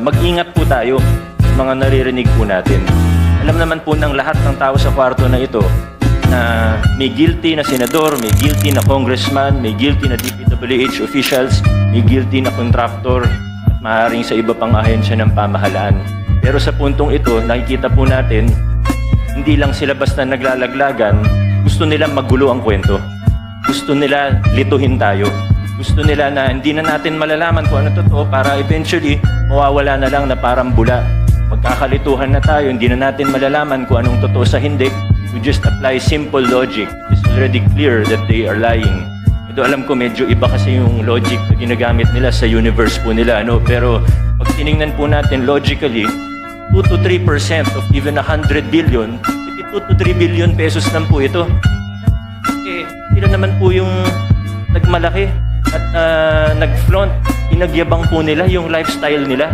Mag-ingat po tayo mga naririnig po natin. Alam naman po ng lahat ng tao sa kwarto na ito na may guilty na senador, may guilty na congressman, may guilty na DPWH officials, may guilty na contractor, at maaaring sa iba pang ahensya ng pamahalaan. Pero sa puntong ito, nakikita po natin, hindi lang sila basta naglalaglagan, gusto nila magulo ang kwento. Gusto nila lituhin tayo. Gusto nila na hindi na natin malalaman kung ano totoo para eventually mawawala na lang na parang bula. Magkakalituhan na tayo, hindi na natin malalaman kung anong totoo sa hindi. We just apply simple logic. It's already clear that they are lying. Ito alam ko medyo iba kasi yung logic na ginagamit nila sa universe po nila. Ano? Pero pag tiningnan po natin logically, 2 to 3% of even 100 billion, 2 to 3 billion pesos lang po ito. Eh, sila naman po yung nagmalaki at ah, nag-flaunt, inagyabang po nila yung lifestyle nila.